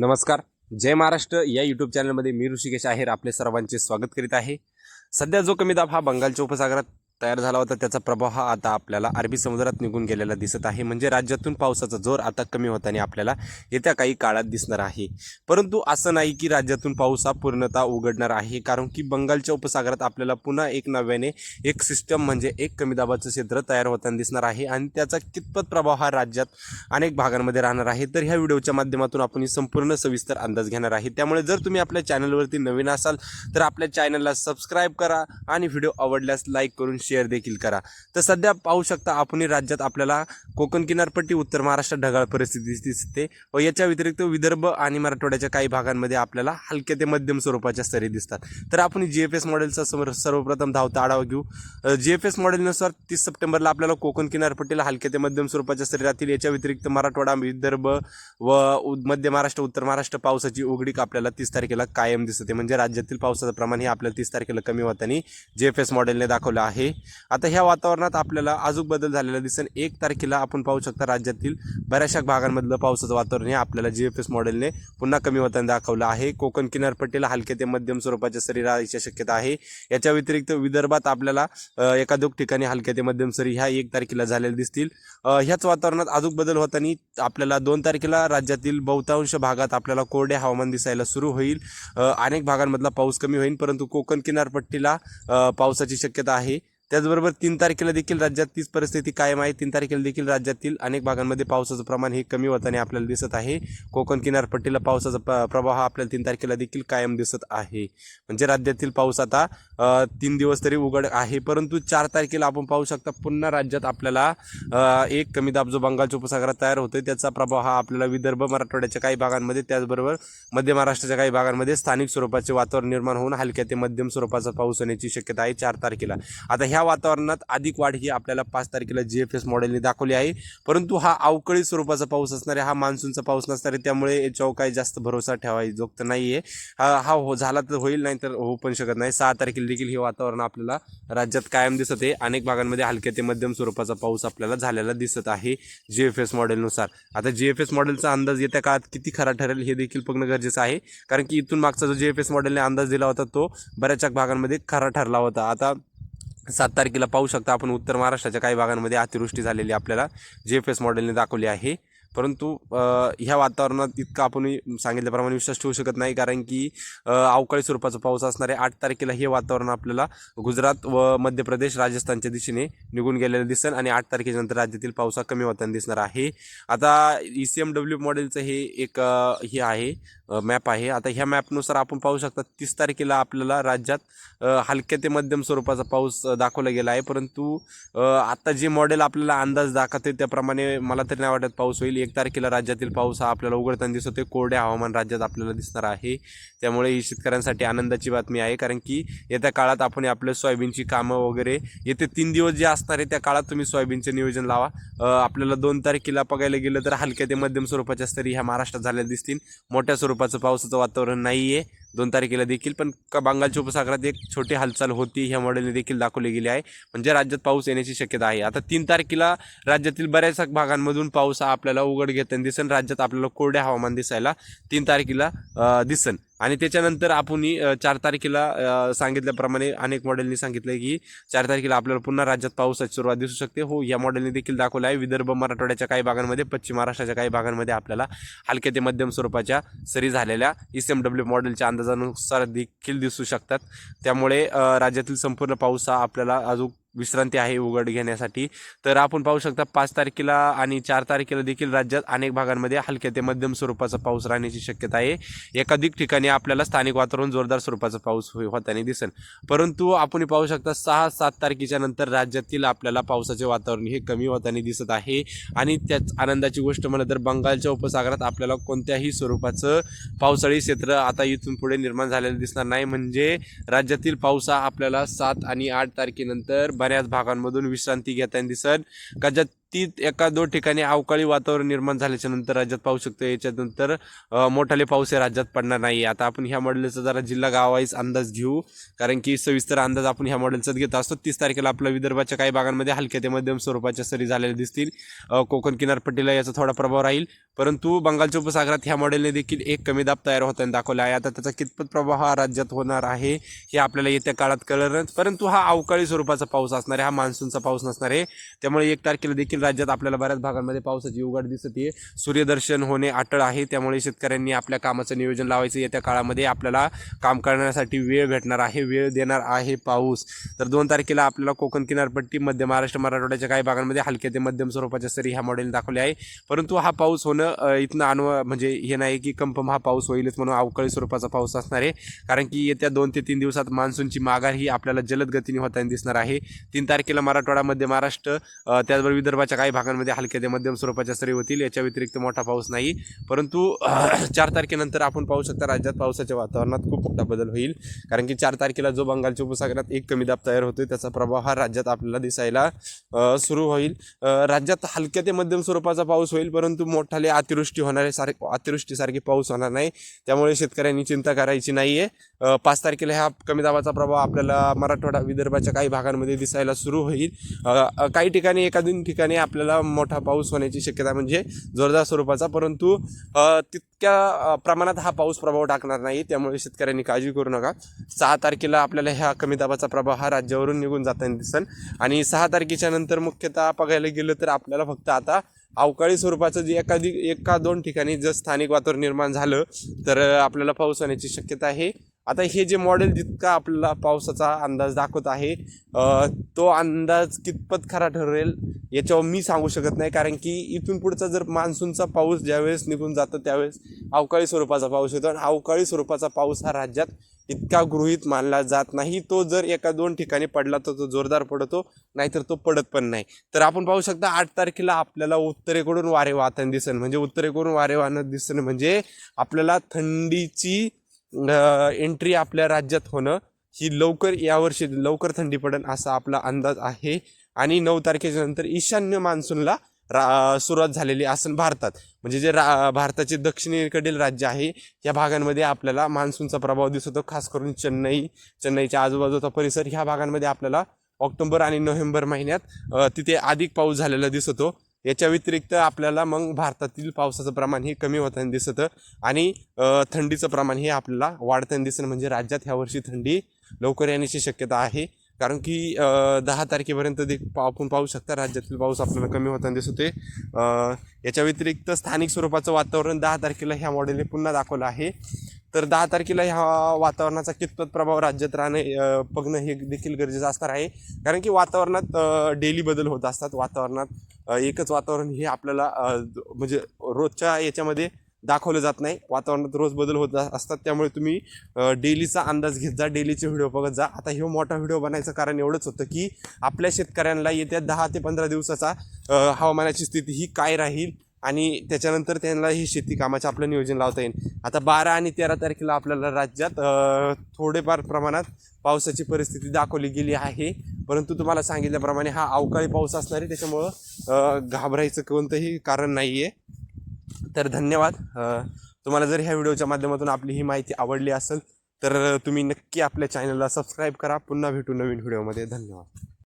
नमस्कार. जय महाराष्ट्र. या यूट्यूब चॅनलमध्ये मी ऋषिकेश आहेर. आपले सर्वांचे स्वागत करीत आहे. सध्या जो कमी दाब हा बंगालच्या उपसागरात तयार झाला होता त्याचा प्रभाव हा आता आपल्याला अरबी समुद्रात निघून गेलेला दिसत आहे. म्हणजे राज्यातून पावसाचा जोर आता कमी होताना आपल्याला येत्या काही काळात दिसणार आहे. परंतु असं नाही की राज्यातून पाऊस हा पूर्णतः उघडणार आहे कारण की बंगालच्या उपसागरात आपल्याला पुन्हा एक नव्याने एक सिस्टम म्हणजे एक कमी दाबाचं क्षेत्र तयार होताना दिसणार आहे आणि त्याचा कितपत प्रभाव हा राज्यात अनेक भागांमध्ये राहणार आहे. तर ह्या व्हिडिओच्या माध्यमातून आपण संपूर्ण सविस्तर अंदाज घेणार आहे. त्यामुळे जर तुम्ही आपल्या चॅनलवरती नवीन असाल तर आपल्या चॅनलला सबस्क्राईब करा आणि व्हिडिओ आवडल्यास लाईक करून शेअर देखील करा. तर सध्या पाहू शकता आपण राज्यात आपल्याला कोकण किनारपट्टी उत्तर महाराष्ट्रात ढगाळ परिस्थिती दिसते. व याच्या व्यतिरिक्त विदर्भ आणि मराठवाड्याच्या काही भागांमध्ये आपल्याला हलक्या ते मध्यम स्वरूपाच्या सरी दिसतात. तर आपण जी एफ एस मॉडेलचा समोर सर्वप्रथम धावता आढावा घेऊ. जी एफ एस मॉडेलनुसार तीस सप्टेंबरला आपल्याला कोकण किनारपट्टीला हलक्या ते मध्यम स्वरूपाच्या सरी राहतील. याच्या व्यतिरिक्त मराठवाडा विदर्भ व उ- मध्य महाराष्ट्र उत्तर महाराष्ट्र पावसाची उघडीक आपल्याला तीस तारखेला कायम दिसते. म्हणजे राज्यातील पावसाचं प्रमाण हे आपल्याला तीस तारखेला कमी होताना जे एफ एस मॉडेलने दाखवलं आहे. आता ह्या वातावरणात आपल्याला अजून बदल झालेला दिसेल. एक तारखेला आपण पाहू शकता राज्यातील बऱ्याचशा भागांमधलं पावसाचं वातावरण हे आपल्याला जी एफ एस मॉडेलने पुन्हा कमी होताना दाखवलं आहे. कोकण किनारपट्टीला हलके ते मध्यम स्वरूपाच्या सरी राहायची शक्यता आहे. याच्या व्यतिरिक्त विदर्भात आपल्याला अ, ठिकाणी हलक्या ते मध्यम सरी ह्या एक तारखेला झालेल्या दिसतील. ह्याच वातावरणात अजून बदल होताना आपल्याला दोन तारखेला राज्यातील बहुतांश भागात आपल्याला कोरडे हवामान दिसायला सुरू होईल. अनेक भागांमधला पाऊस कमी होईल परंतु कोकण किनारपट्टीला पावसाची शक्यता आहे. त्याचबरोबर तीन तारखेला देखील राज्यात तीच परिस्थिती कायम आहे. तीन तारखेला देखील राज्यातील अनेक भागांमध्ये पावसाचं प्रमाण हे कमी होताना आपल्याला दिसत आहे. कोकण किनारपट्टीला पावसाचा प प्रवाह हा आपल्याला तीन तारखेला देखील कायम दिसत आहे. म्हणजे राज्यातील पाऊस आता तीन दिवस तरी उघड आहे. परंतु चार तारखेला आपण पाहू शकता पुन्हा राज्यात आपल्याला एक कमी दाब जो बंगालच्या उपसागरात तयार होतोय. त्याचा प्रभाव हा आपल्याला विदर्भ मराठवाड्याच्या काही भागांमध्ये त्याचबरोबर मध्य महाराष्ट्राच्या काही भागांमध्ये स्थानिक स्वरूपाचे वातावरण निर्माण होऊन हलक्या ते मध्यम स्वरूपाचा पाऊस होण्याची शक्यता आहे चार तारखेला. आता ह्या वातावरणात अधिक वाढ ही आपल्याला पाच तारखेला जी एफ एस मॉडेलने दाखवली आहे. परंतु हा अवकळी स्वरूपाचा पाऊस असणार आहे हा मान्सूनचा पाऊस नसणार आहे त्यामुळे याच्यावर काही जास्त भरोसा ठेवायचा जोगत नाही आहे हा हा हो झाला तर होईल नाही तर होऊ पण शकत नाही. सहा तारखेला देखील हे वातावरण आपल्याला राज्यात कायम दिसत आहे. अनेक भागांमध्ये हलक्या ते मध्यम स्वरूपाचा पाऊस आपल्याला झालेला दिसत आहे जी एफ एस मॉडेलनुसार आता जी एफ एस मॉडेलचा अंदाज येत्या काळात किती खरा ठरेल हे देखील बघणं गरजेचं आहे. कारण की इथून मागचा जो जी एफ एस मॉडेलने अंदाज दिला होता तो बऱ्याचशा भागांमध्ये खरा ठरला होता. आता सात तारखेला पाहू शकता आपण उत्तर महाराष्ट्राच्या काही भागांमध्ये अतिवृष्टी झालेली आपल्याला जे एफ एस मॉडेलने दाखवली आहे. परंतु ह्या वातावरणात इतकं आपण सांगितल्याप्रमाणे विश्वास ठेवू शकत नाही कारण की अवकाळी स्वरूपाचा पाऊस असणारे आठ तारखेला हे वातावरण आपल्याला गुजरात व मध्य प्रदेश राजस्थानच्या दिशेने निघून गेलेलं दिसेल आणि आठ तारखेच्या नंतर राज्यातील पावसा कमी होताना दिसणार आहे. आता ई सी एम डब्ल्यू मॉडेलचं हे एक हे आहे. मॅप आहे. आता ह्या मॅपनुसार आपण पाहू शकता तीस तारखेला आपल्याला राज्यात हलक्या ते मध्यम स्वरूपाचा पाऊस दाखवला गेला आहे. परंतु आता जे मॉडेल आपल्याला अंदाज दाखवते त्याप्रमाणे मला तरी नाही वाटत पाऊस होईल. एक तारखेला राज्यातील पाऊस हा आपल्याला उघडताना दिसतोय. कोरडे हवामान राज्यात आपल्याला दिसणार आहे. त्यामुळे ही शेतकऱ्यांसाठी आनंदाची बातमी आहे. कारण की येत्या काळात आपण आपल्या सोयाबीनची कामं वगैरे येते तीन दिवस जे असणार आहे त्या काळात तुम्ही सोयाबीनचे नियोजन लावा. आपल्याला दोन तारखेला बघायला गेलं तर हलक्या ते मध्यम स्वरूपाच्या स्तरी ह्या महाराष्ट्रात झालेल्या दिसतील. मोठ्या स्वरूपाचं पावसाचं वातावरण नाही आहे दोन तारखेला देखील पण का बंगालच्या उपसागरात एक छोटी हालचाल होती ह्या मॉडेलने देखील दाखवली गेली आहे. म्हणजे राज्यात पाऊस येण्याची शक्यता आहे. आता तीन तारखेला राज्यातील बऱ्याच भागांमधून पाऊस हा आपल्याला उघड घेताना दिसन. राज्यात आपल्याला कोरडे हवामान दिसायला तीन तारखेला दिसन. आणि त्याच्यानंतर आपण चार तारखेला सांगितल्याप्रमाणे अनेक मॉडेलनी सांगितलं की चार तारखेला आपल्याला पुन्हा राज्यात पावसाची सुरुवात दिसू शकते. हो या मॉडेलने देखील दाखवलं आहे. विदर्भ मराठवाड्याच्या काही भागांमध्ये पश्चिम महाराष्ट्राच्या काही भागांमध्ये आपल्याला हलक्या ते मध्यम स्वरूपाच्या सरी झालेल्या ई सी एम डब्ल्यू मॉडेलच्या अंदाजानुसार देखील दिसू शकतात. त्यामुळे राज्यातील संपूर्ण पाऊस हा आपल्याला अजून विश्रांती आहे उघड घेण्यासाठी. तर आपण पाहू शकता पाच तारखेला आणि चार तारखेला देखील राज्यात अनेक भागांमध्ये हलक्या ते मध्यम स्वरूपाचा पाऊस राहण्याची शक्यता आहे. एकाधिक ठिकाणी आपल्याला स्थानिक वातावरण जोरदार स्वरूपाचा पाऊस हो-, होताना दिसेल. परंतु आपण पाहू शकता सहा सात तारखेच्या नंतर राज्यातील आपल्याला पावसाचे वातावरण हे कमी होताना दिसत आहे. आणि त्याच आनंदाची गोष्ट म्हणलं तर बंगालच्या उपसागरात आपल्याला कोणत्याही स्वरूपाचं पावसाळी क्षेत्र आता इथून पुढे निर्माण झालेलं दिसणार नाही. म्हणजे राज्यातील पावसा आपल्याला सात आणि आठ तारखेनंतर बऱ्याच भागांमधून विश्रांती घेताना दिसत गजत ती एका दोन ठिकाणी अवकाळी वातावरण निर्माण झाल्याच्यानंतर राज्यात पाहू शकतो. याच्यानंतर मोठाले पाऊस हे राज्यात पडणार नाही. आता आपण ह्या मॉडेलचा जरा जिल्हा गावाईज अंदाज घेऊ. कारण की सविस्तर अंदाज आपण ह्या मॉडेलचाच घेत असतो. तीस तारखेला आपल्या विदर्भाच्या काही भागांमध्ये हलक्या ते मध्यम स्वरूपाच्या सरी झालेल्या दिसतील. कोकण किनारपट्टीला याचा थोडा प्रभाव राहील. परंतु बंगालच्या उपसागरात ह्या मॉडेलने देखील एक कमी दाब तयार होताना दाखवला आहे. आता त्याचा कितपत प्रभाव हा राज्यात होणार आहे हे आपल्याला येत्या काळात कळणार परंतु हा अवकाळी स्वरूपाचा पाऊस असणार आहे. हा मान्सूनचा पाऊस नसणार आहे. त्यामुळे एक तारखेला देखील राज्यात आपल्याला बऱ्याच भागांमध्ये पावसाची उघड दिसत आहे सूर्यदर्शन होणे अटळ आहे त्यामुळे शेतकऱ्यांनी आपल्या कामाचं नियोजन लावायचं. येत्या काळामध्ये आपल्याला काम करण्यासाठी वेळ भेटणार आहे वेळ देणार आहे पाऊस. तर दोन तारखेला आपल्याला कोकण किनारपट्टी मध्य महाराष्ट्र मराठवाड्याच्या काही भागांमध्ये हलक्या ते मध्यम स्वरूपाच्या सरी ह्या मॉडेल दाखवले आहे परंतु हा पाऊस होणं इथनं अनव म्हणजे हे नाही की कंपम हा पाऊस होईलच म्हणून अवकाळी स्वरूपाचा पाऊस असणार आहे. कारण की येत्या दोन ते तीन दिवसात मान्सूनची माघार ही आपल्याला जलद गतीने होताना दिसणार आहे. तीन तारखेला मराठवाडा मध्य महाराष्ट्र त्याचबरोबर विदर्भाच्या काही भागांमध्ये हलक्या ते मध्यम स्वरूपाच्या सरी होतील. याच्या व्यतिरिक्त मोठा पाऊस नाही. परंतु चार तारखेनंतर आपण पाहू शकता राज्यात पावसाच्या वातावरणात खूप मोठा बदल होईल. कारण की चार तारखेला जो बंगालच्या उपसागरात एक कमी दाब तयार होतोय त्याचा प्रभाव हा राज्यात आपल्याला दिसायला सुरू होईल. राज्यात हलक्या ते मध्यम स्वरूपाचा पाऊस होईल परंतु मोठाले अतिवृष्टी होणारे सारे अतिवृष्टीसारखे पाऊस होणार नाही. त्यामुळे शेतकऱ्यांनी चिंता करायची नाही आहे पाच तारखेला ह्या कमी दाबाचा प्रभाव आपल्याला मराठवाडा विदर्भाच्या काही भागांमध्ये दिसायला सुरू होईल. काही ठिकाणी एका दोन ठिकाणी आपल्याला मोठा पाऊस होण्याची शक्यता म्हणजे जोरदार स्वरूपाचा परंतु तितक्या प्रमाणात हा पाऊस प्रभाव टाकणार नाही. त्यामुळे शेतकऱ्यांनी काळजी करू नका. सहा तारखेला आपल्याला ह्या कमी दाबाचा प्रभाव हा राज्यावरून निघून जाताना दिसेल आणि सहा तारखेच्या नंतर मुख्यतः बघायला गेलं तर आपल्याला फक्त आता अवकाळी स्वरूपाचं जे एखादी एका दोन ठिकाणी जर स्थानिक वातावरण निर्माण झालं तर आपल्याला पाऊस होण्याची शक्यता आहे. आता हे जे मॉडेल जितका आपल्याला पावसाचा अंदाज दाखवत आहे तो अंदाज कितपत खरा ठरेल याच्यावर मी सांगू शकत नाही. कारण की इथून पुढचा जर मान्सूनचा पाऊस ज्यावेळेस निघून जातो त्यावेळेस अवकाळी स्वरूपाचा पाऊस येतो. आणि अवकाळी स्वरूपाचा पाऊस हा राज्यात इतका गृहीत मानला जात नाही. तो जर एका दोन ठिकाणी पडला तर तो जोरदार पडतो नाहीतर तो पडत पण नाही. तर आपण पाहू शकता आठ तारखेला आपल्याला उत्तरेकडून वारे वाहताना दिसन. म्हणजे उत्तरेकडून वारे वाहणं दिसन म्हणजे आपल्याला थंडीची एंट्री आपल्या राज्यात होणं ही लवकर यावर्षी लवकर थंडी पडेल असा आपला अंदाज आहे. आणि नऊ तारखेच्या नंतर ईशान्य मान्सूनला रा सुरुवात झालेली असेल भारतात. म्हणजे जे रा भारताचे दक्षिणेकडील राज्य आहे या भागांमध्ये आपल्याला मान्सूनचा प्रभाव दिसतो. खास करून चेन्नई चेन्नईच्या आजूबाजूचा परिसर ह्या भागांमध्ये आपल्याला ऑक्टोबर आणि नोव्हेंबर महिन्यात तिथे अधिक पाऊस झालेला दिसतो. याच्या व्यतिरिक्त आपल्याला मग भारतातील पावसाचं प्रमाण हे कमी होताना दिसतं. आणि थंडीचं प्रमाण हे आपल्याला वाढताना दिसतं. म्हणजे राज्यात ह्या वर्षी थंडी लवकर येण्याची शक्यता आहे. कारण की दहा तारखेपर्यंत देख आपण पाहू शकता राज्यातील पाऊस आपल्याला कमी होताना दिसतोय. याच्या व्यतिरिक्त स्थानिक स्वरूपाचं वातावरण दहा तारखेला ह्या मॉडेलने पुन्हा दाखवलं आहे. तर दहा तारखेला ह्या वातावरणाचा कितपत प्रभाव राज्यात राहणं बघणं हे देखील गरजेचं असणार आहे. कारण की वातावरणात डेली बदल होत असतात. वातावरणात एकच वातावरण हे आपल्याला म्हणजे रोजच्या याच्यामध्ये दाखवलं जात नाही. वातावरणात रोज बदल होत असतात. त्यामुळे तुम्ही डेलीचा अंदाज घेत जा डेलीचे व्हिडिओ बघत जा. आता हे मोठा व्हिडिओ बनायचं कारण एवढंच होतं की आपल्या शेतकऱ्यांना येत्या दहा ते पंधरा दिवसाचा हवामानाची स्थिती ही काय राहील? आणि त्याच्यानंतर त्यांना हे शेती कामाचं आपलं नियोजन लावता येईल. आता बारा आणि तेरा तारखेला आपल्याला राज्यात थोडेफार प्रमाणात पावसाची परिस्थिती दाखवली गेली आहे. परंतु तुम्हाला सांगितल्याप्रमाणे हा अवकाळी पाऊस असणार आहे त्याच्यामुळं घाबरायचं कोणतंही कारण नाही आहे तर धन्यवाद. तुम्हाला जर ह्या व्हिडिओच्या माध्यमातून आपली ही माहिती आवडली असेल तर तुम्ही नक्की आपल्या चॅनलला सबस्क्राईब करा. पुन्हा भेटू नवीन व्हिडिओमध्ये. धन्यवाद.